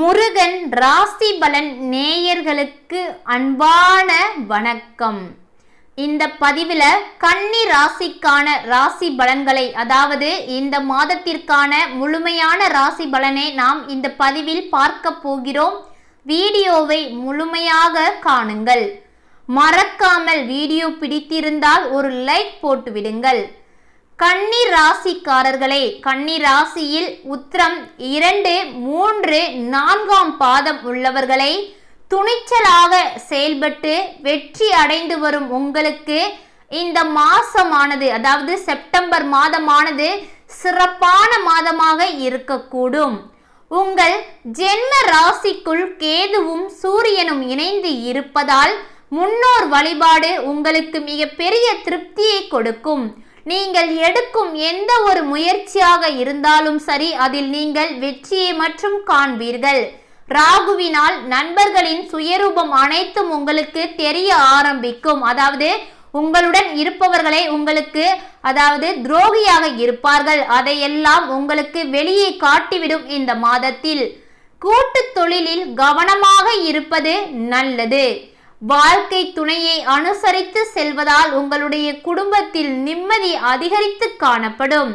முருகன் ராசி பலன் நேயர்களுக்கு அன்பான வணக்கம். இந்த பதிவில் கன்னி ராசிக்கான ராசி பலன்களை அதாவது இந்த மாதத்திற்கான முழுமையான ராசி பலனை நாம் இந்த பதிவில் பார்க்க போகிறோம். வீடியோவை முழுமையாக காணுங்கள். மறக்காமல் வீடியோ பிடித்திருந்தால் ஒரு லைக் போட்டுவிடுங்கள் கன்னி ராசிக்காரர்களே கன்னி ராசியில் உத்திரம் இரண்டு மூன்று நான்காம் பாதம் உள்ளவர்களை துணிச்சலாக செயல்பட்டு வெற்றி அடைந்து வரும் உங்களுக்கு இந்த மாசமானது அதாவது செப்டம்பர் மாதமானது சிறப்பான மாதமாக இருக்கக்கூடும். உங்கள் ஜென்ம ராசிக்குள் கேதுவும் சூரியனும் இணைந்து இருப்பதால் முன்னோர் வழிபாடு உங்களுக்கு மிகப்பெரிய திருப்தியை கொடுக்கும். நீங்கள் எடுக்கும் எந்த ஒரு முயற்சியாக இருந்தாலும் சரி அதில் நீங்கள் வெற்றியை மற்றும் காண்பீர்கள். ராகுவினால் நண்பர்களின் சுயரூபம் அனைத்தும் உங்களுக்கு தெரிய ஆரம்பிக்கும். அதாவது உங்களுடன் இருப்பவர்களை உங்களுக்கு அதாவது துரோகியாக இருப்பார்கள். அதையெல்லாம் உங்களுக்கு வெளியே காட்டிவிடும் இந்த மாதத்தில். கூட்டு தொழிலில் கவனமாக இருப்பது நல்லது. வாழ்க்கை துணையை அனுசரித்து செல்வதால் உங்களுடைய குடும்பத்தில் நிம்மதி அதிகரித்து காணப்படும்.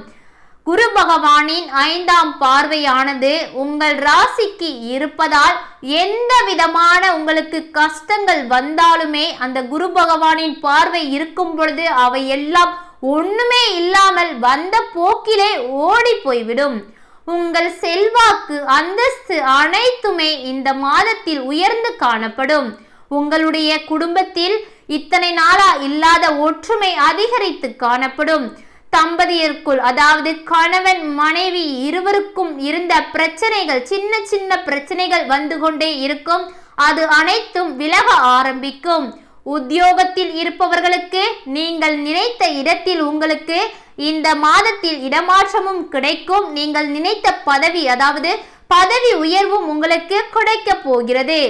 குரு பகவானின் ஐந்தாம் பார்வையானது உங்கள் ராசிக்கு இருப்பதால் எந்த விதமான உங்களுக்கு கஷ்டங்கள் வந்தாலுமே அந்த குரு பகவானின் பார்வை இருக்கும் பொழுது அவை எல்லாம் ஒண்ணுமே இல்லாமல் வந்த போக்கிலே ஓடி போய்விடும். உங்கள் செல்வாக்கு அந்தஸ்து அனைத்துமே இந்த மாதத்தில் உயர்ந்து காணப்படும். உங்களுடைய குடும்பத்தில் இத்தனை நாளா இல்லாத ஒற்றுமை அதிகரித்து காணப்படும். தம்பதியருக்குள் அதாவது கணவன் மனைவி இருவருக்கும் இருந்த பிரச்சனைகள் சின்ன சின்ன பிரச்சனைகள் வந்து கொண்டே இருக்கும். அது அனைத்தும் விலக ஆரம்பிக்கும். உத்தியோகத்தில் இருப்பவர்களுக்கு நீங்கள் நினைத்த இடத்தில் உங்களுக்கு இந்த மாதத்தில் இடமாற்றமும் கிடைக்கும். நீங்கள் நினைத்த பதவி அதாவது பதவி உயர்வும் உங்களுக்கு கிடைக்க போகிறது.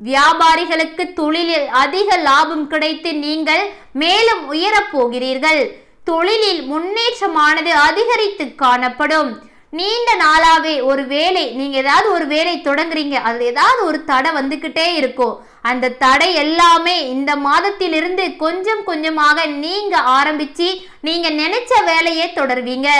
வியாபாரிகளுக்கு தொழிலில் அதிக லாபம் கிடைத்து நீங்கள் மேலும் உயரப் போகிறீர்கள். தொழிலில் முன்னேற்றமானது அதிகரித்து காணப்படும். நீண்ட நாளாவே ஒரு வேலை நீங்க ஏதாவது ஒரு வேலை தொடங்குறீங்க அதுல ஏதாவது ஒரு தடை வந்துகிட்டே இருக்கும். அந்த தடை எல்லாமே இந்த மாதத்திலிருந்து கொஞ்சம் கொஞ்சமாக நீங்க ஆரம்பிச்சு நீங்க நினைச்ச வேலையை தொடர்வீங்க.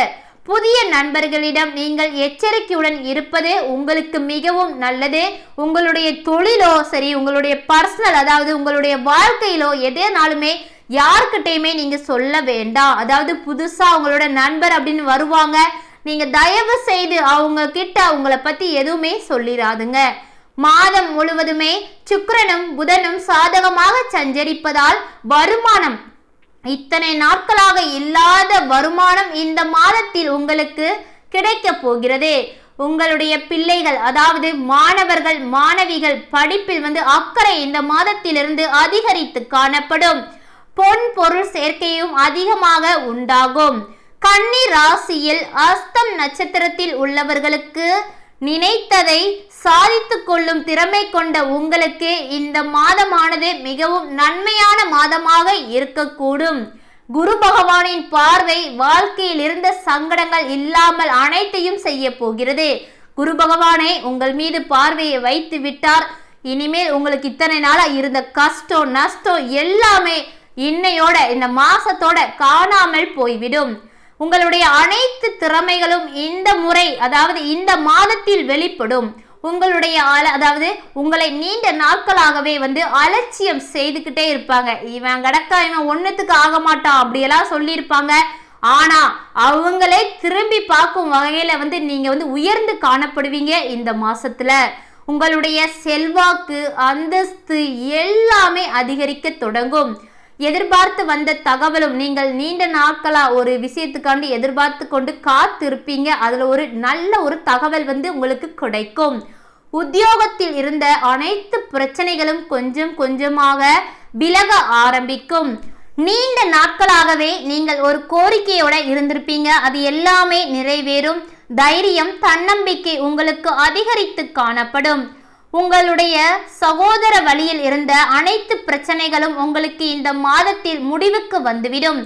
புதிய நண்பர்களிடம் நீங்கள் எச்சரிக்கையுடன் இருப்பது உங்களுக்கு மிகவும் நல்லது. உங்களுடைய தொழிலோ சரி உங்களுடைய பர்சனல் அதாவது உங்களுடைய வாழ்க்கையிலோ எதேனாலுமே யாருக்கிட்டையுமே நீங்க சொல்ல வேண்டாம். அதாவது புதுசா உங்களோட நண்பர் அப்படின்னு வருவாங்க. நீங்க தயவு செய்து அவங்க கிட்ட அவங்கள பத்தி எதுவுமே சொல்லிடாதுங்க மாதம் முழுவதுமே சுக்கரனும் புதனும் சாதகமாக சஞ்சரிப்பதால் வருமானம் இத்தனை நாட்களாக இல்லாத வருமானம் இந்த மாதத்தில் உங்களுக்கு கிடைக்க போகிறது. உங்களுடைய பிள்ளைகள் அதாவது மாணவர்கள் மாணவிகள் படிப்பில் வந்து அக்கறை இந்த மாதத்திலிருந்து அதிகரித்து காணப்படும். பொன் பொருள் சேர்க்கையும் அதிகமாக உண்டாகும். கன்னி ராசியில் அஸ்தம் நட்சத்திரத்தில் உள்ளவர்களுக்கு நினைத்ததை சாதித்து கொள்ளும் திறமை கொண்ட உங்களுக்கு இந்த மாதமானது மிகவும் நன்மையான மாதமாக இருக்கக்கூடும். குரு பகவானின் பார்வை வாழ்க்கையில் இருந்த சங்கடங்கள் இல்லாமல் அனைத்தையும் செய்ய போகிறது. குரு பகவானை உங்கள் மீது பார்வையை வைத்து விட்டார். இனிமேல் உங்களுக்கு இத்தனை நாளா இருந்த கஷ்டம் நஷ்டம் எல்லாமே இன்னையோட இந்த மாசத்தோட காணாமல் போய்விடும். உங்களுடைய அனைத்து திறமைகளும் இந்த முறை அதாவது இந்த மாதத்தில் வெளிப்படும். உங்களுடைய அதாவது உங்களை நீண்ட நாட்களாகவே வந்து அலட்சியம் செய்துக்கிட்டே இருப்பாங்க. இவன் கிடக்கா இவன் ஒன்றுத்துக்கு ஆக மாட்டான் அப்படியெல்லாம் சொல்லியிருப்பாங்க. ஆனா அவங்களே திரும்பி பார்க்கும் வகையில வந்து நீங்க வந்து உயர்ந்து காணப்படுவீங்க இந்த மாசத்துல. உங்களுடைய செல்வாக்கு அந்தஸ்து எல்லாமே அதிகரிக்க தொடங்கும். எதிர்பார்த்து வந்த தகவலும் நீங்கள் நீண்ட நாட்களா ஒரு விஷயத்துக்காண்டி எதிர்பார்த்து கொண்டு காத்திருப்பீங்க. அதுல ஒரு நல்ல ஒரு தகவல் வந்து உங்களுக்கு கிடைக்கும். உத்தியோகத்தில் இருந்த அனைத்து பிரச்சனைகளும் கொஞ்சம் கொஞ்சமாக விலக ஆரம்பிக்கும். நீண்ட நாட்களாகவே நீங்கள் ஒரு கோரிக்கையோட இருந்திருப்பீங்க. அது எல்லாமே நிறைவேறும். தைரியம் தன்னம்பிக்கை உங்களுக்கு அதிகரித்து காணப்படும். உங்களுடைய சகோதர வழியில் இருந்த அனைத்து பிரச்சனைகளும் உங்களுக்கு இந்த மாதத்தில் முடிவுக்கு வந்துவிடும்.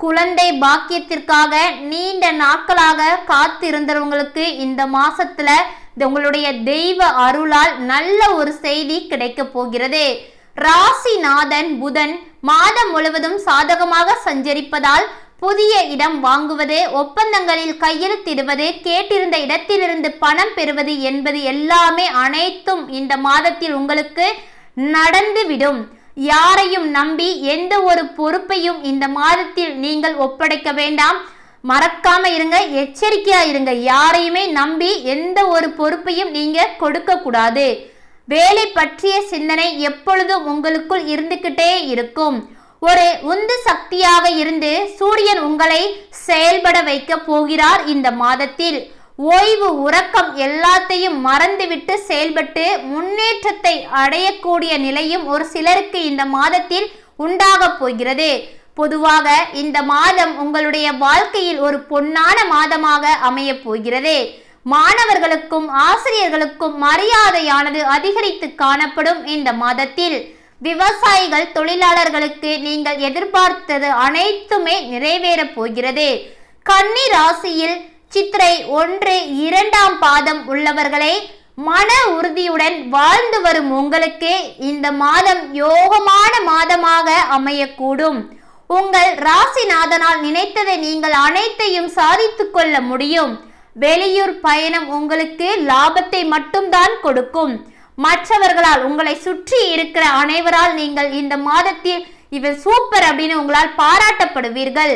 குழந்தை பாக்கியத்திற்காக நீண்ட நாட்களாக காத்திருந்தவங்களுக்கு இந்த மாசத்துல இது உங்களுடைய தெய்வ அருளால் நல்ல ஒரு செய்தி கிடைக்க போகிறது. ராசிநாதன் புதன் மாதம் முழுவதும் சாதகமாக சஞ்சரிப்பதால் புதிய இடம் வாங்குவது ஒப்பந்தங்களில் கையெழுத்திடுவது கேட்டிருந்த இடத்திலிருந்து பணம் பெறுவது என்பது எல்லாமே அனைத்தும் இந்த மாதத்தில் உங்களுக்கு நடந்துவிடும். யாரையும் நம்பி எந்த ஒரு பொறுப்பையும் இந்த மாதத்தில் நீங்கள் ஒப்படைக்க வேண்டாம். மறக்காம இருங்க எச்சரிக்கையா இருங்க. யாரையுமே நம்பி எந்த ஒரு பொறுப்பையும் நீங்க கொடுக்க கூடாது வேலை பற்றிய சிந்தனை எப்பொழுதும் உங்களுக்குள் இருந்துகிட்டே இருக்கும். ஒரு உந்து சக்தியாக இருந்து சூரியன் உங்களை செயல்பட வைக்க போகிறார் இந்த மாதத்தில். ஓய்வு உறக்கம் எல்லாத்தையும் மறந்துவிட்டு செயல்பட்டு முன்னேற்றத்தை அடையக்கூடிய நிலையும் ஒரு சிலருக்கு இந்த மாதத்தில் உண்டாக போகிறது. பொதுவாக இந்த மாதம் உங்களுடைய வாழ்க்கையில் ஒரு பொன்னான மாதமாக அமைய போகிறது. மாணவர்களுக்கும் ஆசிரியர்களுக்கும் மரியாதையானது அதிகரித்து காணப்படும் இந்த மாதத்தில். விவசாயிகள் தொழிலாளர்களுக்கு நீங்கள் எதிர்பார்த்தது அனைத்துமே நிறைவேறப் போகிறது. கன்னி ராசியில் சித்திரை ஒன்று இரண்டாம் பாதம் உள்ளவர்களை மன உறுதியுடன் வாழ்ந்து வரும் உங்களுக்கு இந்த மாதம் யோகமான மாதமாக அமையக்கூடும். உங்கள் ராசிநாதனால் நினைத்ததை நீங்கள் அனைத்தையும் சாதித்து கொள்ள முடியும். வெளியூர் பயணம் உங்களுக்கு லாபத்தை மட்டும்தான் கொடுக்கும். மற்றவர்களால் உங்களை சுற்றி இருக்கிற அனைவரால் நீங்கள் இந்த மாதத்தில் இவர் சூப்பர் அப்படின்னு உங்களால் பாராட்டப்படுவீர்கள்.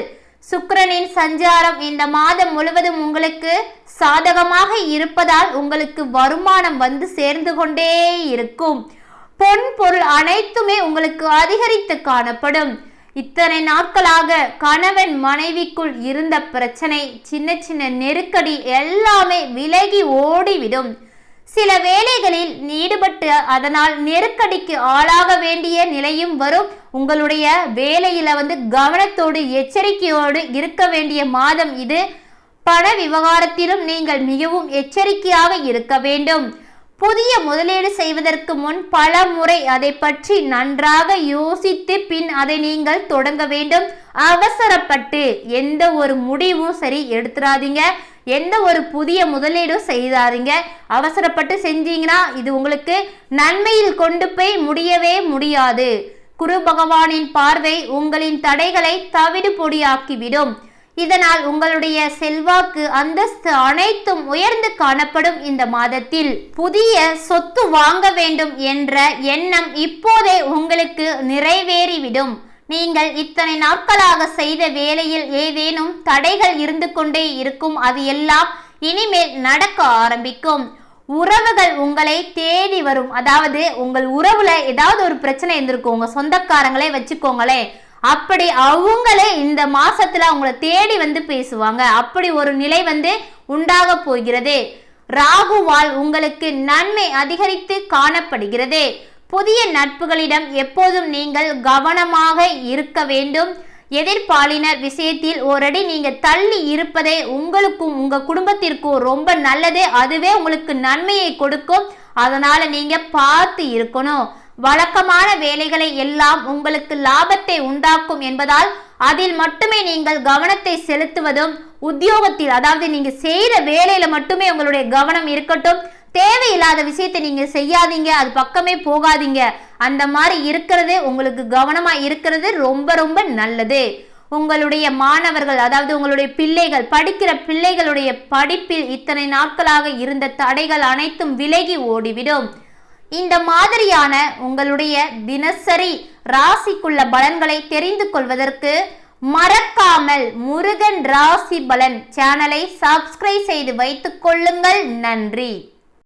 சுக்கிரனின் சஞ்சாரம் இந்த மாதம் முழுவதும் உங்களுக்கு சாதகமாக இருப்பதால் உங்களுக்கு வருமானம் வந்து சேர்ந்து கொண்டே இருக்கும். பொன் பொருள் அனைத்துமே உங்களுக்கு அதிகரித்து காணப்படும். இத்தனை நாட்களாக கணவன் மனைவிக்குள் இருந்த பிரச்சனை சின்ன சின்ன நெருக்கடி எல்லாமே விலகி ஓடிவிடும். சில வேலைகளில் ஈடுபட்டு அதனால் நெருக்கடிக்கு ஆளாக வேண்டிய நிலையும் வரும். உங்களுடைய வேலையில வந்து கவனத்தோடு எச்சரிக்கையோடு இருக்க வேண்டிய மாதம் இது. பண விவகாரத்திலும் நீங்கள் மிகவும் எச்சரிக்கையாக இருக்க வேண்டும். புதிய முதலீடு செய்வதற்கு முன் பல முறை அதை பற்றி நன்றாக யோசித்து பின் அதை நீங்கள் தொடங்க வேண்டும். அவசரப்பட்டு எந்த ஒரு முடிவும் சரி எடுத்துடாதீங்க எந்த ஒரு புதிய முதலீடும் செய்தாருங்க அவசரப்பட்டு செஞ்சீங்கன்னா இது உங்களுக்கு நன்மையில் கொண்டு போய் முடியவே முடியாது. குரு பகவானின் பார்வை உங்களின் தடைகளை தவிடு பொடியாக்கிவிடும். இதனால் உங்களுடைய செல்வாக்கு அந்தஸ்து அனைத்தும் உயர்ந்து காணப்படும் இந்த மாதத்தில். புதிய சொத்து வாங்க வேண்டும் என்ற எண்ணம் இப்போதே உங்களுக்கு நிறைவேறிவிடும். நீங்கள் இத்தனை நாட்களாக செய்த வேலையில் ஏதேனும் தடைகள் இருந்து கொண்டே இருக்கும் அது எல்லாம் இனிமேல் நடக்க ஆரம்பிக்கும். உறவுகள் உங்களை தேடி வரும். அதாவது உங்கள் உறவுல ஏதாவது ஒரு பிரச்சனை இருந்திருக்கும். உங்க சொந்தக்காரங்களே வச்சுக்கோங்களேன். அப்படி அவங்களே இந்த மாசத்துல உங்களை தேடி வந்து பேசுவாங்க. அப்படி ஒரு நிலை வந்து உண்டாக போகிறது. ராகுவால் உங்களுக்கு நன்மை அதிகரித்து காணப்படுகிறது. புதிய நட்புகளிடம் எப்போதும் நீங்கள் கவனமாக இருக்க வேண்டும். எதிர்பாலினர் விஷயத்தில் ஓரடி நீங்க தள்ளி இருப்பதே உங்களுக்கும் உங்க குடும்பத்திற்கும் ரொம்ப நல்லது. அதுவே உங்களுக்கு நன்மையை கொடுக்கும். அதனால நீங்க பார்த்து இருக்கணும். வழக்கமான வேலைகளை எல்லாம் உங்களுக்கு லாபத்தை உண்டாக்கும் என்பதால் அதில் மட்டுமே நீங்கள் கவனத்தை செலுத்துவதும் உத்தியோகத்தில் அதாவது நீங்க செய்யற வேலையில மட்டுமே உங்களுடைய கவனம் இருக்கட்டும். தேவையில்லாத விஷயத்தை நீங்க செய்யாதீங்க அது பக்கமே போகாதீங்க. அந்த மாதிரி இருக்கிறது உங்களுக்கு கவனமா இருக்கிறது ரொம்ப ரொம்ப நல்லது. உங்களுடைய மாணவர்கள் அதாவது உங்களுடைய பிள்ளைகள் படிக்கிற பிள்ளைகளுடைய படிப்பில் இத்தனை நாட்களாக இருந்த தடைகள் அனைத்தும் விலகி ஓடிவிடும். இந்த மாதிரியான உங்களுடைய தினசரி ராசிக்குள்ள பலன்களை தெரிந்து கொள்வதற்கு மறக்காமல் முருகன் ராசி பலன் சேனலை சப்ஸ்கிரைப் செய்து வைத்துக் கொள்ளுங்கள். நன்றி.